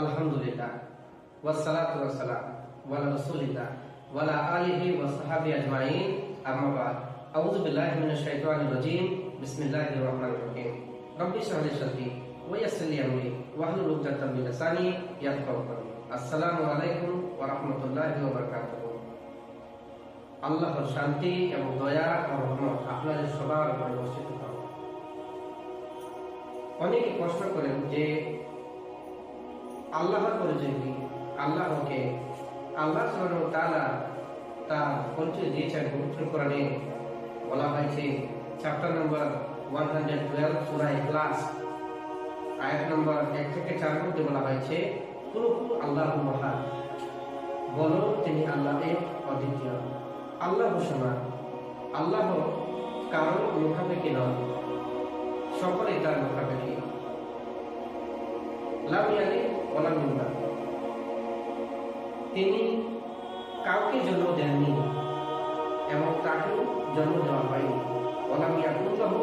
আলহামদুলিল্লাহ। ওয়াসসালাতু ওয়াসসালাম ওয়ালা রাসূলিল্লাহ ওয়ালা আলিহি ওয়া সাহবিহি আজমাইন। আম্মা বাদ। আউযু বিল্লাহি মিনাশ শাইতানির রাজীম। বিসমিল্লাহির রহমানির রহিম। রব্বি ইশরাহ লি সাদরি আল্লাহর শান্তি এবং দয়া ও রহমত আপনাদের সবার উপর বর্ষিত হোক। অনেকে প্রশ্ন করেন যে আল্লাহর পরিচয় কি আল্লাহকে আল্লাহ তাআলা তার পরিচয় দিয়েছেন পবিত্র কোরআনে। বলা হয়েছে chapter number one hundred twelve সুরা ইখলাস, আয়াত নম্বর এক থেকে চার মধ্যে বলা হয়েছে পুরোপুর আল্লাহ মহান বলো, তিনি আল্লাহ এক অদ্বিতীয়। আল্লাহ সমান। আল্লাহ কারও মুখাপেক্ষি নয় সকলে তার মুখাপেক্ষি। লাম ওয়ালাম ইউলাদ তিনি কাউকে জন্ম দেননি এবং তাকেও জন্ম দেওয়া হয়নি। ওলাম ইয়াকুল্লাহু